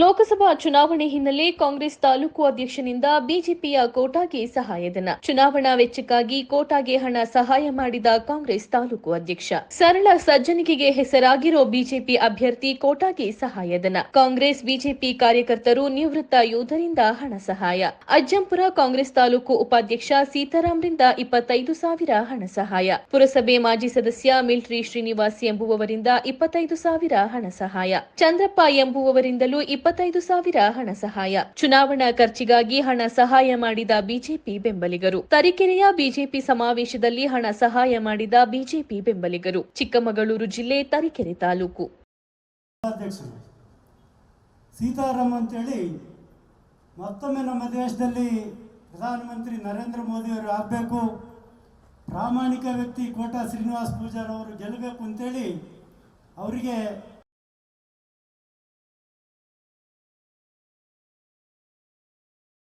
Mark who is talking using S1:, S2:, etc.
S1: ಲೋಕಸಭಾ ಚುನಾವಣೆ ಹಿನ್ನೆಲೆ ಕಾಂಗ್ರೆಸ್ ತಾಲೂಕು ಅಧ್ಯಕ್ಷನಿಂದ ಬಿಜೆಪಿಯ ಕೋಟಾಗೆ ಸಹಾಯಧನ ಚುನಾವಣಾ ವೆಚ್ಚಕ್ಕಾಗಿ ಕೋಟಾಗೆ ಹಣ ಸಹಾಯ ಮಾಡಿದ ಕಾಂಗ್ರೆಸ್ ತಾಲೂಕು ಅಧ್ಯಕ್ಷ. ಸರಳ ಸಜ್ಜನಿಕೆಗೆ ಹೆಸರಾಗಿರೋ ಬಿಜೆಪಿ ಅಭ್ಯರ್ಥಿ ಕೋಟಾಗೆ ಸಹಾಯಧನ ಕಾಂಗ್ರೆಸ್ ಬಿಜೆಪಿ ಕಾರ್ಯಕರ್ತರು ನಿವೃತ್ತ ಯೋಧರಿಂದ ಹಣ ಸಹಾಯ. ಅಜ್ಜಂಪುರ ಕಾಂಗ್ರೆಸ್ ತಾಲೂಕು ಉಪಾಧ್ಯಕ್ಷ ಸೀತಾರಾಮ್ರಿಂದ ಇಪ್ಪತ್ತೈದು ಸಾವಿರ ಹಣ ಸಹಾಯ. ಪುರಸಭೆ ಮಾಜಿ ಸದಸ್ಯ ಮಿಲ್ಟ್ರಿ ಶ್ರೀನಿವಾಸ್ ಎಂಬುವವರಿಂದ ಇಪ್ಪತ್ತೈದು ಸಾವಿರ ಹಣ ಸಹಾಯ. ಚಂದ್ರಪ್ಪ ಎಂಬುವವರಿಂದಲೂ ಇಪ್ಪತ್ತೈದು ಸಾವಿರ ಹಣ ಸಹಾಯ. ಚುನಾವಣಾ ಖರ್ಚಿಗಾಗಿ ಹಣ ಸಹಾಯ ಮಾಡಿದ ಬಿಜೆಪಿ ಬೆಂಬಲಿಗರು. ತರೀಕೆರೆಯ ಬಿಜೆಪಿ ಸಮಾವೇಶದಲ್ಲಿ ಹಣ ಸಹಾಯ ಮಾಡಿದ ಬಿಜೆಪಿ ಬೆಂಬಲಿಗರು. ಚಿಕ್ಕಮಗಳೂರು ಜಿಲ್ಲೆ ತರೀಕೆರೆ ತಾಲೂಕು.
S2: ಸೀತಾರಾಮ್ ಅಂತ ಅಂತೇಳಿ ಮತ್ತೊಮ್ಮೆ ನಮ್ಮ ದೇಶದಲ್ಲಿ ಪ್ರಧಾನಮಂತ್ರಿ ನರೇಂದ್ರ ಮೋದಿಯವರು ಆಗಬೇಕು. ಪ್ರಾಮಾಣಿಕ ವ್ಯಕ್ತಿ ಕೋಟಾ ಶ್ರೀನಿವಾಸ್ ಪೂಜಾರವರು ಗೆಲ್ಲಬೇಕು ಅಂತೇಳಿ ಅವರಿಗೆ